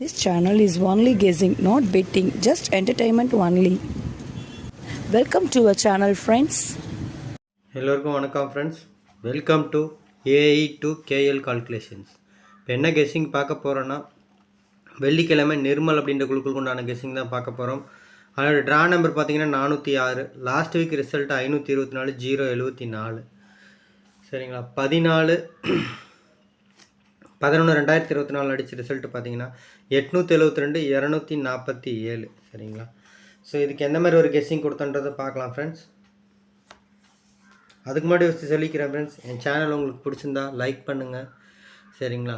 This channel is only guessing, not betting, just entertainment only. Welcome to our channel friends எல்லோருக்கும் வணக்கம் friends welcome to AI to KL calculations இப்போ என்ன guessing பார்க்க போகிறோன்னா வெள்ளிக்கிழமை நிர்மல் அப்படின்ற குழுக்களுக்கு உண்டான கெஸ்ஸிங் தான் பார்க்க போகிறோம் அதோட ட்ரா நம்பர் பார்த்தீங்கன்னா நானூற்றி ஆறு. லாஸ்ட் வீக் ரிசல்ட் ஐநூற்றி இருபத்தி நாலு ஜீரோ எழுபத்தி நாலு. சரிங்களா? பதினாலு பதினொன்று ரெண்டாயிரத்தி இருபத்தி நாலு அடித்த ரிசல்ட் பார்த்தீங்கன்னா எட்நூற்றி எழுபத்தி ரெண்டு இரநூத்தி நாற்பத்தி ஏழு. சரிங்களா? ஸோ இதுக்கு எந்த மாதிரி ஒரு கெஸ்ஸிங் கொடுத்தன்றதை பார்க்கலாம் ஃப்ரெண்ட்ஸ் அதுக்கு முன்னாடி வச்சு சொல்லிக்கிறேன் ஃப்ரெண்ட்ஸ் என் சேனல் உங்களுக்கு பிடிச்சிருந்தா லைக் பண்ணுங்கள் சரிங்களா?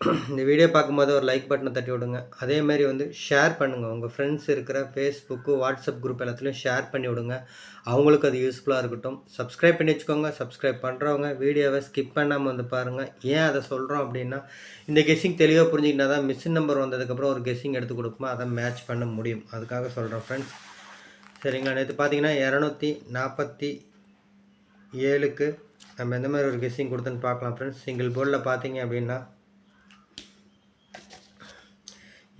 இந்த வீடியோ பார்க்கும்போது ஒரு லைக் பட்டனை தட்டி விடுங்க. அதே மாதிரி வந்து ஷேர் பண்ணுங்கள் உங்கள் ஃப்ரெண்ட்ஸ் இருக்கிற ஃபேஸ்புக்கு வாட்ஸ்அப் குரூப் எல்லாத்துலேயும் ஷேர் பண்ணி விடுங்க. அவங்களுக்கு அது யூஸ்ஃபுல்லாக இருக்கட்டும். சப்ஸ்கிரைப் பண்ணி வச்சுக்கோங்க. சப்ஸ்கிரைப் பண்ணுறவங்க வீடியோவை ஸ்கிப் பண்ணாமல் வந்து பாருங்கள் ஏன் அதை சொல்கிறோம் அப்படின்னா இந்த கெஸ்ஸிங் தெளிவாக புரிஞ்சிக்கிட்டால் தான் மிஷின் நம்பர் வந்ததுக்கப்புறம் ஒரு கெஸ்ஸிங் எடுத்து கொடுக்குமா? அதை மேட்ச் பண்ண முடியும். அதுக்காக சொல்கிறேன் ஃப்ரெண்ட்ஸ் சரிங்களா? நேற்று பார்த்தீங்கன்னா இரநூத்தி நாற்பத்தி ஏழுக்கு நம்ம எந்த மாதிரி ஒரு கெஸ்ஸிங் கொடுத்துன்னு பார்க்கலாம் ஃப்ரெண்ட்ஸ் சிங்கிள் போர்டில் பார்த்தீங்க அப்படின்னா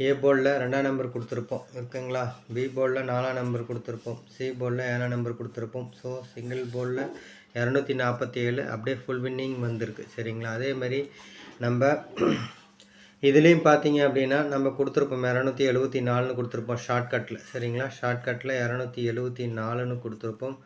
ஏ போர்டில் ரெண்டாம் நம்பர் கொடுத்துருப்போம். இருக்குங்களா? பி போர்டில் நாலாம் நம்பர் கொடுத்துருப்போம். சி போர்டில் ஏழாம் நம்பர் கொடுத்துருப்போம். ஸோ சிங்கிள் போர்டில் இரநூத்தி நாற்பத்தி ஏழு. அப்படியே ஃபுல் வின்னிங் வந்திருக்கு. சரிங்களா? அதே மாதிரி நம்ம இதுலேயும் பார்த்தீங்க அப்படின்னா நம்ம கொடுத்துருப்போம் இரநூத்தி எழுபத்தி நாலுன்னு கொடுத்துருப்போம் ஷார்ட்கட்டில் சரிங்களா? ஷார்ட்கட்டில் இரநூத்தி எழுபத்தி நாலுன்னு கொடுத்துருப்போம்.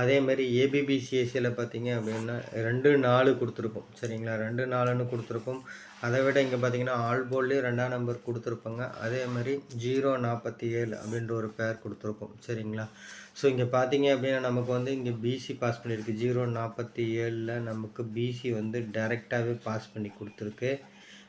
அதேமாரி ஏபிபிசிஎஸ்சியில் பார்த்தீங்க அப்படின்னா ரெண்டு நாலு கொடுத்துருப்போம். சரிங்களா? ரெண்டு நாலுன்னு கொடுத்துருப்போம். அதை விட இங்கே பார்த்தீங்கன்னா ஆல் போல்லையும் ரெண்டாம் நம்பர் கொடுத்துருப்பாங்க. அதே மாதிரி ஜீரோ நாற்பத்தி ஏழு அப்படின்ற ஒரு பேர் கொடுத்துருப்போம். சரிங்களா? ஸோ இங்கே பார்த்தீங்க அப்படின்னா நமக்கு வந்து இங்கே பிசி பாஸ் பண்ணியிருக்கு. ஜீரோ நாற்பத்தி ஏழில் நமக்கு பிசி வந்து டைரெக்டாகவே பாஸ் பண்ணி கொடுத்துருக்கு.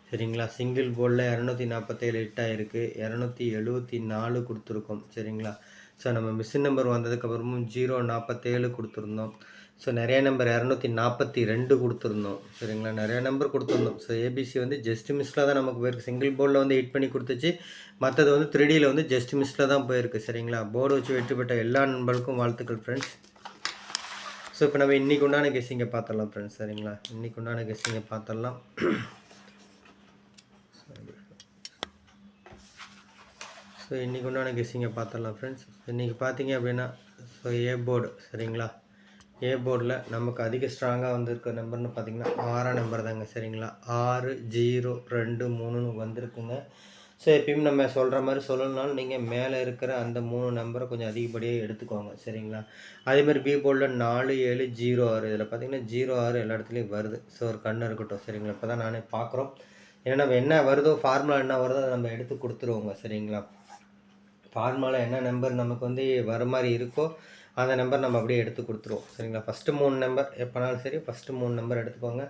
சரிங்களா? சிங்கிள் போர்டில் இரநூத்தி நாற்பத்தேழு ஹிட் ஆகிருக்கு இரநூத்தி எழுபத்தி நாலு கொடுத்துருக்கோம். சரிங்களா? ஸோ நம்ம மிஷின் நம்பர் வந்ததுக்கப்புறமும் ஜீரோ நாற்பத்தேழு கொடுத்துருந்தோம். ஸோ நிறைய நம்பர் இரநூத்தி நாற்பத்தி ரெண்டு கொடுத்துருந்தோம். சரிங்களா? நிறைய நம்பர் கொடுத்துருந்தோம். ஸோ ஏபிசி வந்து ஜஸ்ட் மிஸ்ஸில் தான் நமக்கு போயிருக்கு. சிங்கிள் போர்டில் வந்து ஹிட் பண்ணி கொடுத்துச்சு. மற்றது வந்து த்ரீடியில் வந்து ஜஸ்ட் மிஸ்ஸில் தான் போயிருக்கு. சரிங்களா? போர்டு வச்சு வெற்றி பெற்ற எல்லா நண்பர்களுக்கும் வாழ்த்துக்கள் ஃப்ரெண்ட்ஸ் ஸோ இப்போ நம்ம இன்றைக்கு உண்டான கெஸ்ஸிங்கை பார்த்துடலாம் ஃப்ரெண்ட்ஸ் சரிங்களா? இன்றைக்கு உண்டான கெஸ்ஸிங்கை பார்த்துடலாம். ஸோ இன்றைக்கி உண்டான கெஸ்ஸிங்கை பார்த்துடலாம் ஃப்ரெண்ட்ஸ் இன்றைக்கி பார்த்தீங்க அப்படின்னா ஸோ ஏ போர்டு சரிங்களா? ஏ போர்டில் நமக்கு அதிக ஸ்ட்ராங்காக வந்திருக்க நம்பர்னு பார்த்தீங்கன்னா ஆறாம் நம்பர் தாங்க சரிங்களா? ஆறு ஜீரோ ரெண்டு மூணுன்னு வந்திருக்குங்க. ஸோ எப்பயும் நம்ம சொல்கிற மாதிரி சொல்லணும்னாலும் நீங்கள் மேலே இருக்கிற அந்த மூணு நம்பரை கொஞ்சம் அதிகப்படியாக எடுத்துக்கோங்க சரிங்களா? அதேமாதிரி பி போர்டில் நாலு ஏழு ஜீரோ ஆறு. இதில் பார்த்தீங்கன்னா ஜீரோ ஆறு எல்லா இடத்துலையும் வருது. ஸோ ஒரு கண்ணு இருக்கட்டும் சரிங்களா? இப்போ தான் நானே பார்க்குறோம். ஏன்னா நம்ம என்ன வருதோ ஃபார்முலா என்ன வருதோ அதை நம்ம எடுத்து கொடுத்துருவோங்க சரிங்களா? ஃபார்முலா என்ன நம்பர் நமக்கு வந்து வர மாதிரி இருக்கோ அந்த நம்பர் நம்ம அப்படியே எடுத்து கொடுத்துருவோம். சரிங்களா? ஃபஸ்ட்டு மூணு நம்பர் எப்போனாலும் சரி ஃபஸ்ட்டு மூணு நம்பர் எடுத்துக்கோங்க.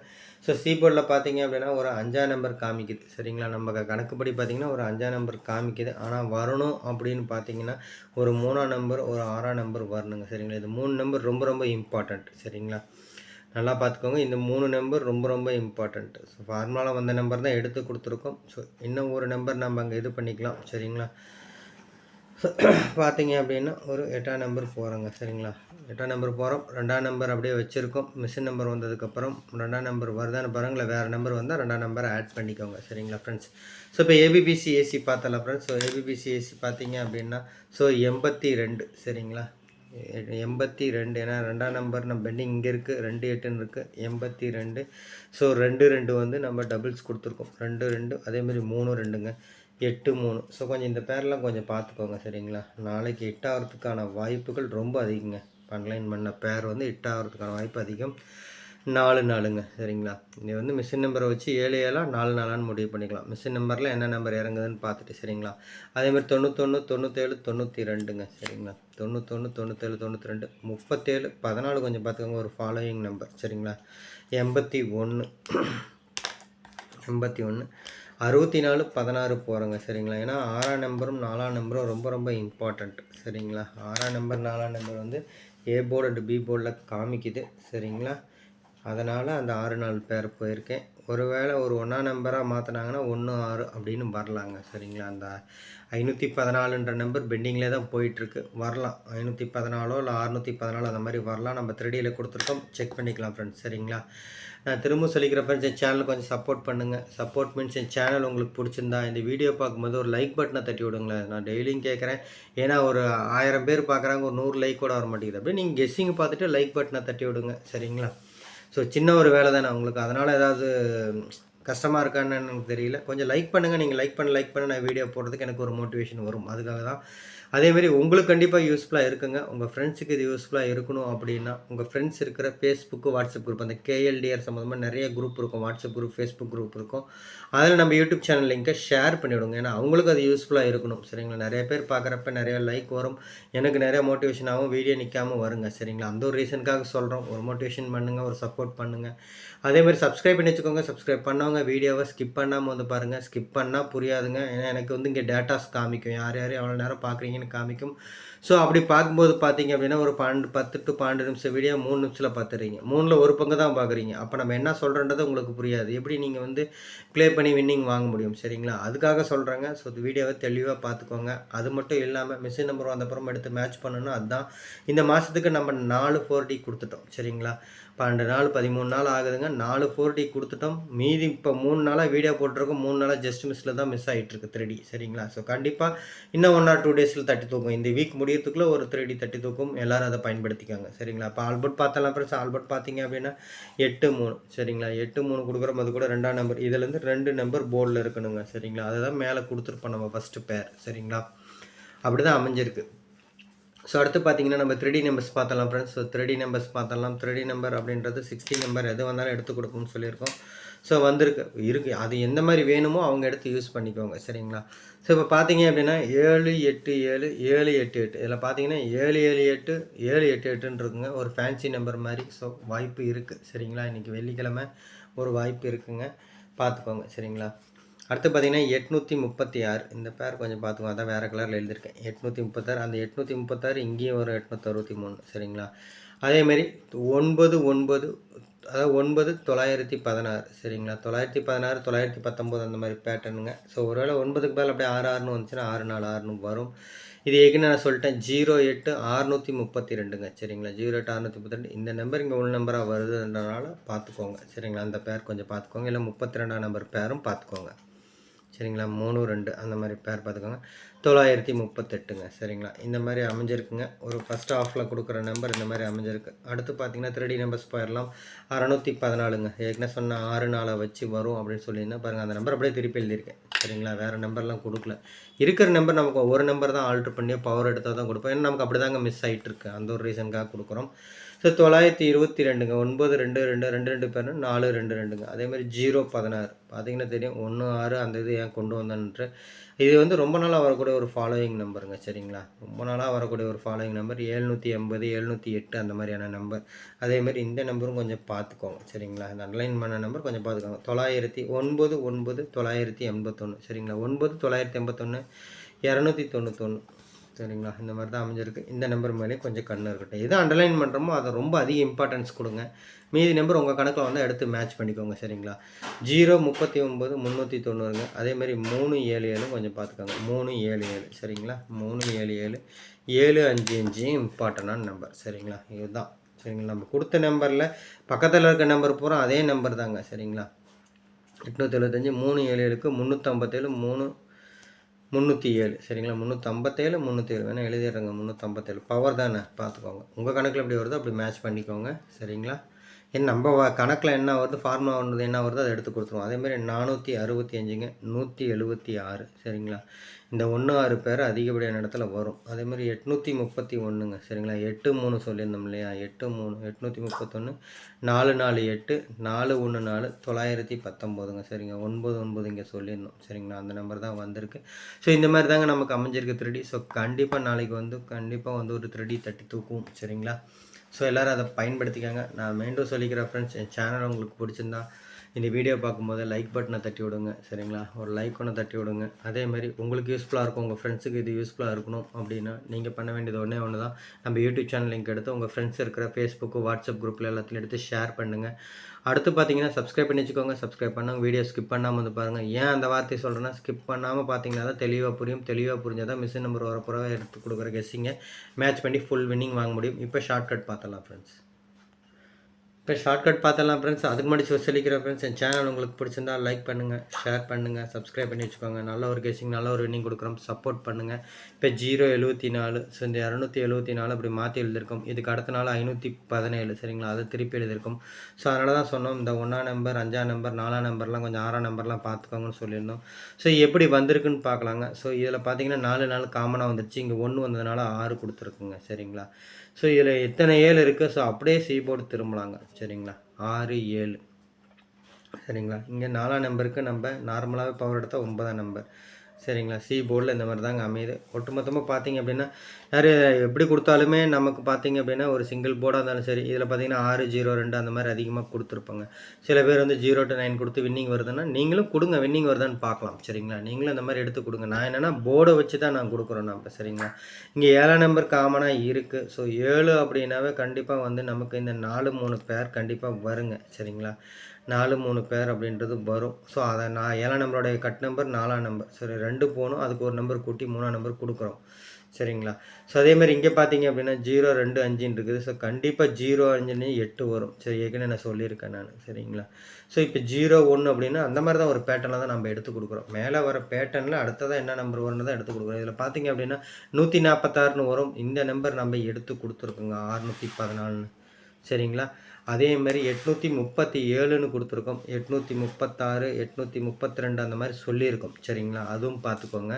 ஸோ சீபோர்டில் பார்த்தீங்க அப்படின்னா ஒரு அஞ்சாம் நம்பர் காமிக்குது. சரிங்களா? நம்ம கணக்குப்படி பார்த்தீங்கன்னா ஒரு அஞ்சாம் நம்பர் காமிக்குது. ஆனால் வரணும் அப்படின்னு பார்த்தீங்கன்னா ஒரு மூணாம் நம்பர் ஒரு ஆறாம் நம்பர் வரணுங்க. சரிங்களா? இது மூணு நம்பர் ரொம்ப ரொம்ப இம்பார்ட்டண்ட் சரிங்களா? நல்லா பார்த்துக்கோங்க. இந்த மூணு நம்பர் ரொம்ப ரொம்ப இம்பார்ட்டண்ட் ஸோ ஃபார்முலாவில் வந்த நம்பர் தான் எடுத்து கொடுத்துருக்கோம். ஸோ இன்னும் ஒரு நம்பர் நம்ம அங்கே இது பண்ணிக்கலாம். சரிங்களா? பார்த்தீங்க அப்படின்னா ஒரு எட்டாம் நம்பர் போகிறோங்க சரிங்களா? எட்டாம் நம்பர் போகிறோம் ரெண்டாம் நம்பர் அப்படியே வச்சுருக்கோம். மிஷின் நம்பர் வந்ததுக்கப்புறம் ரெண்டாம் நம்பர் வருதான்னு பாருங்களா வேறு நம்பர் வந்தால் ரெண்டாம் நம்பரை ஆட் பண்ணிக்கோங்க சரிங்களா ஃப்ரெண்ட்ஸ் ஸோ இப்போ ஏபிபிசி ஏசி பார்த்தலாம் friends so AB BC AC பார்த்தீங்க அப்படின்னா ஸோ எண்பத்தி ரெண்டு சரிங்களா? எண்பத்தி ரெண்டு ஏன்னா ரெண்டாம் நம்பர் நம்ம பெண்டிங் இங்கே இருக்குது ரெண்டு எட்டுன்னு இருக்குது எண்பத்தி ரெண்டு. ஸோ ரெண்டு ரெண்டு வந்து நம்ம டபுள்ஸ் கொடுத்துருக்கோம். ரெண்டு ரெண்டு அதேமாதிரி மூணு ரெண்டுங்க. எட்டு மூணு. ஸோ கொஞ்சம் இந்த பேரெலாம் கொஞ்சம் பார்த்துக்கோங்க சரிங்களா? நாளைக்கு ஹிட் ஆகிறதுக்கான வாய்ப்புகள் ரொம்ப அதிகங்க. பன்லைன் பண்ண பேர் வந்து ஹிட் ஆகிறதுக்கான வாய்ப்பு அதிகம். நாலு நாலுங்க சரிங்களா? இது வந்து மிஷின் நம்பரை வச்சு ஏழு ஏழா நாலு நாலான்னு முடிவு பண்ணிக்கலாம். மிஷின் நம்பரில் என்ன நம்பர் இறங்குதுன்னு பார்த்துட்டு சரிங்களா? அதேமாதிரி தொண்ணூத்தொன்று தொண்ணூற்றேழு தொண்ணூற்றி ரெண்டுங்க சரிங்களா? தொண்ணூத்தொன்று தொண்ணூற்றேழு தொண்ணூற்றி ரெண்டு முப்பத்தேழு பதினாலு கொஞ்சம் பார்த்துக்கோங்க ஒரு ஃபாலோயிங் நம்பர் சரிங்களா? எண்பத்தி ஒன்று எண்பத்தி ஒன்று அறுபத்தி நாலு பதினாறு போகிறோங்க சரிங்களா? ஏன்னா ஆறாம் நம்பரும் நாலாம் நம்பரும் ரொம்ப ரொம்ப இம்பார்ட்டண்ட் சரிங்களா? ஆறாம் நம்பர் நாலாம் நம்பர் வந்து ஏ போர்டு அண்டு பி போர்டில் காமிக்குது சரிங்களா? அதனால் அந்த ஆறு நாலு பேர் போயிருக்கேன். ஒருவேளை ஒரு ஒன்றா நம்பராக மாற்றினாங்கன்னா ஒன்று ஆறு அப்படின்னு வரலாங்க சரிங்களா? அந்த ஐநூற்றி பதினாலுன்ற நம்பர் பெண்டிங்கிலே தான் போயிட்டுருக்கு. வரலாம். ஐநூற்றி பதினாலோ இல்லை அறுநூற்றி பதினாலோ அந்த மாதிரி வரலாம். நம்ம த்ரீடியில் கொடுத்துருக்கோம். செக் பண்ணிக்கலாம் ஃப்ரெண்ட்ஸ் சரிங்களா? நான் திரும்ப சொல்லிக்கிற ஃப்ரெண்ட்ஸ் என் சேனல் கொஞ்சம் சப்போர்ட் பண்ணுங்கள் சப்போர்ட் மீன்ஸ் என் சேனல் உங்களுக்கு பிடிச்சிருந்தா இந்த வீடியோ பார்க்கும்போது ஒரு லைக் பட்டனை தட்டி விடுங்களேன். நான் டெய்லியும் கேட்குறேன் ஏன்னா ஒரு ஆயிரம் பேர் பார்க்குறாங்க ஒரு நூறு லைக் கூட வர மாட்டேங்குது. அப்படியே நீங்கள் கெஸ்ஸிங் பார்த்துட்டு லைக் பட்டனை தட்டி விடுங்க. சரிங்களா? ஸோ சின்ன ஒரு வேலை தானே உங்களுக்கு. அதனால் ஏதாவது கஷ்டமாக இருக்கான்னு எனக்கு தெரியல. கொஞ்சம் லைக் பண்ணுங்கள் நீங்கள் லைக் பண்ண லைக் பண்ண நான் வீடியோ போடுறதுக்கு எனக்கு ஒரு மோட்டிவேஷன் வரும். அதுக்காக தான் அதேமாரி உங்களுக்கு கண்டிப்பாக யூஸ்ஃபுல்லாக இருக்குங்க. உங்கள் ஃப்ரெண்ட்ஸுக்கு இது யூஸ்ஃபுல்லாக இருக்கணும் அப்படின்னா உங்கள் ஃப்ரெண்ட்ஸ் இருக்கிற ஃபேஸ்புக்கு வாட்ஸ்அப் குரூப் அந்த கேஎல்டிஆர் சம்மந்தமாக நிறைய குரூப் இருக்கும். வாட்ஸ்அப் குரூப் ஃபேஸ்புக் குரூப் இருக்கும். அதில் நம்ம யூடியூப் சேனல் லிங்கை ஷேர் பண்ணிவிடுங்க. ஏன்னா அவங்களுக்கு அது யூஸ்ஃபுல்லாக இருக்கணும். சரிங்களா? நிறைய பேர் பார்க்குறப்ப நிறைய லைக் வரும். எனக்கு நிறைய மோட்டிவேஷனாகவும் வீடியோ நிற்காமல் வருங்க. சரிங்களா? அந்த ஒரு ரீசனுக்காக சொல்கிறோம் ஒரு மோட்டிவேஷன் பண்ணுங்கள் ஒரு சப்போர்ட் பண்ணுங்கள் அதே மாதிரி சப்ஸ்கிரைப் பண்ணி வச்சுக்கோங்க. சப்ஸ்கிரைப் பண்ணவங்க வீடியோவை ஸ்கிப் பண்ணாமல் வந்து பாருங்கள் ஸ்கிப் பண்ணால் புரியாதுங்க. ஏன்னா எனக்கு வந்து இங்கே டேட்டாஸ் காமிக்கும். யார் யார் எவ்வளோ நேரம் பார்க்குறீங்க? பார்க்குறீங்கன்னு காமிக்கும். ஸோ அப்படி பார்க்கும்போது பார்த்தீங்க அப்படின்னா ஒரு பன்னெண்டு பத்து டு பன்னெண்டு நிமிஷம் வீடியோ மூணு நிமிஷத்தில் பார்த்துறீங்க மூணில் ஒரு பங்கு தான் பார்க்குறீங்க. அப்போ நம்ம என்ன சொல்கிறன்றது உங்களுக்கு புரியாது. எப்படி நீங்கள் வந்து ப்ளே பண்ணி வின்னிங் வாங்க முடியும் சரிங்களா? அதுக்காக சொல்கிறேங்க ஸோ இந்த வீடியோவை தெளிவாக பார்த்துக்கோங்க. அது மட்டும் இல்லாமல் மிஷின் நம்பர் வந்தப்புறம் எடுத்து மேட்ச் பண்ணணும். அதுதான் இந்த மாதத்துக்கு நம்ம நாலு ஃபோர் டி கொடுத்துட்டோம் சரிங்களா? பன்னெண்டு நாள் பதிமூணு நாள் ஆகுதுங்க. நாலு ஃபோர் டி கொடுத்துட்டோம். மீதி இப்போ மூணு நாளாக வீடியோ போட்டிருக்கோம். மூணு நாளாக ஜஸ்ட் மிஸ்ஸில் தான் மிஸ் ஆகிட்டுருக்கு த்ரீ டி சரிங்களா? ஸோ கண்டிப்பாக இன்னும் ஒன் ஆர் டூ டேஸில் தட்டி தூக்கும். இந்த வீக் முடியறதுக்குள்ளே ஒரு த்ரீ டி தட்டி தூக்கும். எல்லோரும் அதை பயன்படுத்திக்காங்க. சரிங்களா? இப்போ ஆல்பர்ட் பார்த்தலாம் ஃப்ரெண்ட்ஸ் ஆல்பர்ட் பார்த்தீங்க அப்படின்னா எட்டு மூணு. சரிங்களா? எட்டு மூணு கொடுக்குறோம் அது கூட ரெண்டாம் நம்பர் இதுலேருந்து ரெண்டு நம்பர் போர்டில் இருக்கணுங்க. சரிங்களா? அதை தான் மேலே கொடுத்துருப்போம் நம்ம ஃபஸ்ட்டு பேர் சரிங்களா? அப்படி தான் அமைஞ்சிருக்கு. ஸோ அடுத்து பார்த்தீங்கன்னா நம்ம த்ரீ நம்பர்ஸ் பார்த்தலாம் ஃப்ரெண்ட்ஸ் ஸோ த்ரீ நம்பர்ஸ் பார்த்தலாம் த்ரீ நம்பர் அப்படின்றது சிக்ஸ்டி நம்பர் எது வந்தாலும் எடுத்து கொடுப்போம்னு சொல்லியிருக்கோம். ஸோ வந்திருக்கு. இருக்குது அது எந்த மாதிரி வேணுமோ அவங்க எடுத்து யூஸ் பண்ணிக்கோங்க. சரிங்களா? ஸோ இப்போ பார்த்தீங்க அப்படின்னா ஏழு எட்டு ஏழு ஏழு எட்டு எட்டு. இதில் பார்த்தீங்கன்னா ஏழு ஏழு எட்டு ஏழு எட்டு எட்டுன்னு ஒரு ஃபேன்சி நம்பர் மாதிரி. ஸோ வாய்ப்பு இருக்குது சரிங்களா? இன்றைக்கி வெள்ளிக்கிழமை ஒரு வாய்ப்பு இருக்குங்க. பார்த்துக்கோங்க சரிங்களா? அடுத்து பார்த்தீங்கன்னா எட்நூற்றி முப்பத்தி ஆறு. இந்த பேர் கொஞ்சம் பார்த்துக்கோங்க. அதான் வேறு கலரில் எழுதியிருக்கேன். எட்நூற்றி முப்பத்தாறு அந்த எட்நூற்றி முப்பத்தாறு இங்கேயும் ஒரு எட்நூற்றி அறுபத்தி மூணு. சரிங்களா? அதேமாரி ஒன்பது ஒன்பது அதாவது ஒன்பது தொள்ளாயிரத்தி பதினாறு. சரிங்களா? தொள்ளாயிரத்தி பதினாறு தொள்ளாயிரத்தி பத்தொம்போது அந்த மாதிரி பேட்டர்னுங்க ஸோ ஒருவேளை ஒன்பதுக்கு மேலே அப்படியே ஆறு ஆறுனு வந்துச்சுன்னா ஆறு நாலு ஆறுனு வரும். இது ஏற்கனவே நான் சொல்லிட்டேன். ஜீரோ எட்டு அறுநூற்றி முப்பத்தி ரெண்டுங்க. சரிங்களா? ஜீரோ எட்டு அறுநூற்றி முப்பத்தி ரெண்டு. இந்த நம்பர் இங்கே உள் நம்பராக வருதுன்றனால பார்த்துக்கோங்க. சரிங்களா? அந்த பேர் கொஞ்சம் பார்த்துக்கோங்க. இல்லை முப்பத்தி ரெண்டாம் நம்பர் பேரும் பார்த்துக்கோங்க. சரிங்களா? மூணு ரெண்டு அந்த மாதிரி பேர் பார்த்துக்கோங்க. தொள்ளாயிரத்தி முப்பத்தெட்டுங்க சரிங்களா? இந்த மாதிரி அமைஞ்சிருக்குங்க. ஒரு ஃபஸ்ட் ஆஃபில் கொடுக்குற நம்பர் இந்த மாதிரி அமைஞ்சிருக்கு. அடுத்து பார்த்தீங்கன்னா த்ரீ நம்பர்ஸ் போயிடலாம் அறநூற்றி பதினாலுங்க. ஏற்கனவே சொன்ன ஆறு நாளை வச்சு வரும் அப்படின்னு சொல்லியிருந்தேன். பாருங்கள் அந்த நம்பர் அப்படியே திருப்பி எழுதியிருக்கேன். சரிங்களா? வேறு நம்பர்லாம் கொடுக்கல. இருக்கிற நம்பர் நமக்கு ஒரு நம்பர் தான் ஆல்ட்ரு பண்ணியோ பவர் எடுத்தால் தான் கொடுப்போம். ஏன்னா நமக்கு அப்படி தாங்க மிஸ் ஆகிட்டு இருக்கு. அந்த ஒரு ரீசனுக்காக கொடுக்குறோம். ஸோ தொள்ளாயிரத்தி இருபத்தி ரெண்டுங்க ஒன்பது ரெண்டு ரெண்டு ரெண்டு ரெண்டு பேர் நாலு ரெண்டு ரெண்டுங்க. அதே மாதிரி ஜீரோ பதினாறு. பார்த்தீங்கன்னா தெரியும். ஒன்று ஆறு அந்த இது ஏன் கொண்டு வந்தேன்ட்டு இது வந்து ரொம்ப நாளாக வரக்கூடிய ஒரு ஃபாலோயிங் நம்பருங்க சரிங்களா? ரொம்ப நாளாக வரக்கூடிய ஒரு ஃபாலோயிங் நம்பர் ஏழ்நூற்றி எண்பது எழுநூற்றி எட்டு அந்த மாதிரியான நம்பர் அதேமாதிரி இந்த நம்பரும் கொஞ்சம் பார்த்துக்கோங்க சரிங்களா? இந்த அன்லைன் பண்ண நம்பர் கொஞ்சம் பார்த்துக்கோங்க தொள்ளாயிரத்தி ஒன்பது ஒன்பது தொள்ளாயிரத்தி எண்பத்தொன்று சரிங்களா? ஒன்பது தொள்ளாயிரத்தி எண்பத்தொன்று இரநூத்தி தொண்ணூத்தொன்று சரிங்களா? இந்த மாதிரி தான் அமைஞ்சிருக்கு. இந்த நம்பர் மேலே கொஞ்சம் கண்ணு இருக்கட்டும். எது அண்டர்லைன் பண்ணுறோமோ அதை ரொம்ப அதிக இம்பார்ட்டன்ஸ் கொடுங்க. மீதி நம்பர் உங்கள் கணக்கில் வந்து எடுத்து மேட்ச் பண்ணிக்கோங்க சரிங்களா? ஜீரோ முப்பத்தி ஒம்பது முந்நூற்றி தொண்ணூறுங்க அதேமாதிரி மூணு ஏழு ஏழு கொஞ்சம் பார்த்துக்கோங்க. மூணு ஏழு ஏழு சரிங்களா? மூணு ஏழு ஏழு. ஏழு அஞ்சு அஞ்சு இம்பார்ட்டண்டான நம்பர் சரிங்களா? இதுதான். சரிங்களா? நம்ம கொடுத்த நம்பரில் பக்கத்தில் இருக்க நம்பர் பூரா அதே நம்பர் தாங்க சரிங்களா? எட்நூற்றி எழுபத்தஞ்சி மூணு ஏழு ஏழுக்கு முந்நூற்றம்பத்தேழு மூணு முந்நூற்றி ஏழு. சரிங்களா? முந்நூற்றம்பத்தேழு முந்நூற்றேழு வேணால் எழுதிடுறேங்க. முந்நூற்றம்பத்தேழு பவர் தானே? பார்த்துக்கோங்க. உங்கள் கணக்கில் எப்படி வருதோ அப்படி மேட்ச் பண்ணிக்கோங்க. சரிங்களா? என் நம்ம கணக்கில் என்ன வருது ஃபார்முலா ஒன்று என்ன வருதோ அதை எடுத்து கொடுத்துருவோம். அதேமாதிரி நானூற்றி அறுபத்தி அஞ்சுங்க நூற்றி எழுபத்தி ஆறு. சரிங்களா? இந்த ஒன்று ஆறு பேர் அதிகப்படியான இடத்துல வரும். அதேமாதிரி எட்நூற்றி முப்பத்தி ஒன்றுங்க சரிங்களா? எட்டு மூணு சொல்லியிருந்தோம் இல்லையா? எட்டு மூணு எட்நூற்றி முப்பத்தொன்று நாலு நாலு எட்டு நாலு ஒன்று நாலு தொள்ளாயிரத்தி பத்தொம்போதுங்க சரிங்க? ஒன்பது ஒன்பது இங்கே சொல்லியிருந்தோம் சரிங்களா? அந்த நம்பர் தான் வந்திருக்கு. ஸோ இந்த மாதிரி தாங்க நமக்கு அமைஞ்சிருக்கு த்ரெடி ஸோ கண்டிப்பாக நாளைக்கு வந்து கண்டிப்பாக வந்து ஒரு த்ரெடி தட்டி தூக்கும் சரிங்களா? ஸோ எல்லோரும் அதை பயன்படுத்திக்காங்க. நான் மீண்டும் சொல்லிக்கிறேன் ஃப்ரெண்ட்ஸ் என் சேனல் உங்களுக்கு பிடிச்சிருந்தா இந்த வீடியோ பார்க்கும்போது லைக் பட்டனை தட்டி விடுங்க சரிங்களா? ஒரு லைக் ஒன்று தட்டி விடுங்க. அதே மாதிரி உங்களுக்கு யூஸ்ஃபுல்லாக இருக்கும் உங்கள் ஃப்ரெண்ட்ஸுக்கு இது யூஸ்ஃபுல்லாக இருக்கணும் அப்படின்னா நீங்கள் பண்ண வேண்டியது ஒன்றே ஒன்று தான் நம்ம யூடியூப் சேனல் லிங்க் எடுத்து உங்கள் ஃப்ரெண்ட்ஸ் இருக்கிற ஃபேஸ்புக்கு வாட்ஸ்அப் குரூப்பில் எல்லாத்தையும் எடுத்து ஷேர் பண்ணுங்கள் அடுத்து பார்த்தீங்கன்னா சப்ஸ்கிரைப் பண்ணி வச்சுக்கோங்க. சப்ஸ்கிரைப் பண்ணாங்க வீடியோ ஸ்கிப் பண்ணாமல் வந்து பாருங்கள் ஏன் அந்த வார்த்தையை சொல்கிறேன்னா ஸ்கிப் பண்ணாமல் பார்த்தீங்கன்னா தான் தெளிவாக புரியும். தெளிவாக புரிஞ்சால் தான் மிஷின் நம்பர் வரப்புறவை எடுத்து கொடுக்குற கெஸ்ஸிங்க மேட்ச் பண்ணி ஃபுல் வின்னிங் வாங்க முடியும். இப்போ ஷார்ட்கட் பார்த்தலாம் ஃப்ரெண்ட்ஸ் இப்போ ஷார்ட்கட் பார்த்தலாம் ஃப்ரெண்ட்ஸ் அதுக்கு முன்னாடி சொல்லி சொல்லிக்கிறேன் ஃப்ரெண்ட்ஸ் என் சேனல் உங்களுக்கு பிடிச்சிருந்தா லைக் பண்ணுங்கள் ஷேர் பண்ணுங்கள் சப்ஸ்கிரைப் பண்ணி வச்சுக்கோங்க. நல்ல ஒரு கேசிங் நல்ல ஒரு வின்னிங் கொடுக்குறோம். சப்போர்ட் பண்ணுங்கள் இப்போ ஜீரோ எழுபத்தி நாலு ஸோ இந்த இரநூத்தி எழுபத்தி நாலு அப்படி மாற்றி எழுதியிருக்கோம். இதுக்கு அடுத்த நாள் ஐநூற்றி பதினேழு சரிங்களா? அதை திருப்பி எழுதியிருக்கோம். ஸோ அதனால தான் சொன்னோம் இந்த ஒன்றாம் நம்பர் அஞ்சாம் நம்பர் நாலாம் நம்பர்லாம் கொஞ்சம் ஆறாம் நம்பர்லாம் பார்த்துக்கோங்கன்னு சொல்லியிருந்தோம். ஸோ எப்படி வந்திருக்குன்னு பார்க்கலாங்க. ஸோ இதில் பார்த்தீங்கன்னா நாலு நாள் காமனாக வந்துருச்சு. இங்கே ஒன்று வந்ததுனால ஆறு கொடுத்துருக்குங்க சரிங்களா? ஸோ இதில் எத்தனை ஏழு இருக்குது ஸோ அப்படியே சி போர்டு திரும்பலாங்க. சரிங்களா? ஆறு ஏழு. சரிங்களா? இங்கே நாலாம் நம்பருக்கு நம்ம நார்மலாகவே பவர் எடுத்தால் ஒன்பதாம் நம்பர் சரிங்களா? சி போர்டில் இந்த மாதிரி தாங்க அமையுது. ஒட்டுமொத்தமாக பார்த்தீங்க அப்படின்னா நிறைய எப்படி கொடுத்தாலுமே நமக்கு பார்த்தீங்க அப்படின்னா ஒரு சிங்கிள் போர்டாக இருந்தாலும் சரி இதில் பார்த்தீங்கன்னா ஆறு ஜீரோ ரெண்டு அந்த மாதிரி அதிகமாக கொடுத்துருப்பாங்க. சில பேர் வந்து ஜீரோ டு நைன் கொடுத்து வின்னிங் வருதுன்னா நீங்களும் கொடுங்க வின்னிங் வருதான்னு பார்க்கலாம். சரிங்களா? நீங்களும் இந்த மாதிரி எடுத்து கொடுங்க. நான் என்னென்னா போர்டை வச்சு தான் நான் கொடுக்குறோம் நம்ம சரிங்களா? இங்கே ஏழாம் நம்பர் காமனாக இருக்குது ஸோ ஏழு அப்படின்னாவே கண்டிப்பாக வந்து நமக்கு இந்த நாலு மூணு பேர் கண்டிப்பாக வருங்க. சரிங்களா? நாலு மூணு பேர் அப்படின்றது வரும். ஸோ அதை நான் ஏழாம் நம்பருடைய கட் நம்பர் நாலாம் நம்பர் சரி ரெண்டு போகணும். அதுக்கு ஒரு நம்பர் கூட்டி மூணாம் நம்பர் கொடுக்குறோம். சரிங்களா? ஸோ அதே மாதிரி இங்கே பார்த்தீங்க அப்படின்னா ஜீரோ ரெண்டு அஞ்சுன்னு இருக்குது. ஸோ கண்டிப்பாக ஜீரோ அஞ்சுன்னு எட்டு வரும். சரி ஏற்கனவே நான் சொல்லியிருக்கேன் நான். சரிங்களா? ஸோ இப்போ ஜீரோ ஒன்று அப்படின்னா அந்த மாதிரி தான் ஒரு பேட்டர்னில் தான் நம்ம எடுத்து கொடுக்குறோம். மேலே வர பேட்டர்னில் அடுத்ததாக என்ன நம்பர் வரும்னு தான் எடுத்து கொடுக்குறோம். இதில் பார்த்தீங்க அப்படின்னா நூற்றி நாற்பத்தாறுன்னு வரும். இந்த நம்பர் நம்ம எடுத்து கொடுத்துருக்கோங்க. ஆறுநூற்றி பதினாலுன்னு. சரிங்களா? அதே மாதிரி எட்நூற்றி முப்பத்தி ஏழுன்னு கொடுத்துருக்கோம். எட்நூற்றி முப்பத்தாறு எட்நூற்றி முப்பத்தி ரெண்டு அந்த மாதிரி சொல்லியிருக்கோம். சரிங்களா? அதுவும் பார்த்துக்கோங்க.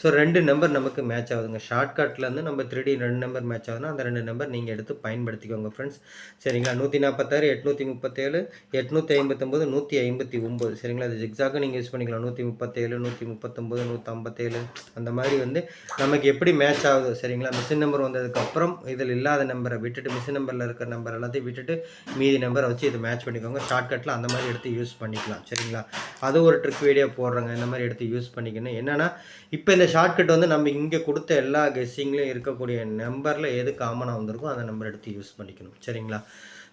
ஸோ ரெண்டு நம்பர் நமக்கு மேட்ச் ஆகுதுங்க. ஷார்ட்கட்லேருந்து நம்ம த்ரீ ரெண்டு நம்பர் மேட்ச் ஆகுதுன்னா அந்த ரெண்டு நம்பர் நீங்கள் எடுத்து பயன்படுத்திக்கோங்க ஃப்ரெண்ட்ஸ் சரிங்களா? நூற்றி நாற்பத்தாறு எட்நூற்றி முப்பத்தேழு எட்நூற்றி ஐம்பத்தொம்போது நூற்றி ஐம்பத்தி ஒம்பது. சரிங்களா? அது ஜிக்ஸாக நீங்கள் யூஸ் பண்ணிக்கலாம். நூற்றி முப்பத்தேழு நூற்றி முப்பத்தொம்போது நூற்றம்பத்தேழு அந்த மாதிரி வந்து நமக்கு எப்படி மேட்ச் ஆகுது சரிங்களா? மிஷின் நம்பர் வந்ததுக்கப்புறம் இதில் இல்லாத நம்பரை விட்டுட்டு மிஷின் நம்பரில் இருக்கிற நம்பர் எல்லாத்தையும் விட்டுட்டு மீதி நம்பரை வச்சு இது மேட்ச் பண்ணிக்கோங்க. ஷார்ட்கட்டில் அந்த மாதிரி எடுத்து யூஸ் பண்ணிக்கலாம். சரிங்களா? அது ஒரு ட்ரிக் வீடியோ போடுறேங்க. இந்த மாதிரி எடுத்து யூஸ் பண்ணிக்கணும். என்னென்னா இப்போ இந்த ஷார்ட்கட் வந்து நம்ம இங்கே கொடுத்த எல்லா கெஸ்ஸிங்லையும் இருக்கக்கூடிய நம்பரில் எது காமனாக வந்திருக்கோ அந்த நம்பர் எடுத்து யூஸ் பண்ணிக்கணும். சரிங்களா?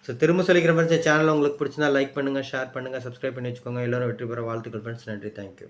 ஸோ திரும்ப சொல்லிக்கிற ஃப்ரெண்ட்ஸ் சேனல் உங்களுக்கு பிடிச்சிருந்தா லைக் பண்ணுங்கள் ஷேர் பண்ணுங்கள் சப்ஸ்கிரைப் பண்ணி வச்சுக்கோங்க. எல்லோரும் வெற்றி பெற வாழ்த்துக்கள் ஃப்ரெண்ட்ஸ் நன்றி. தேங்க்யூ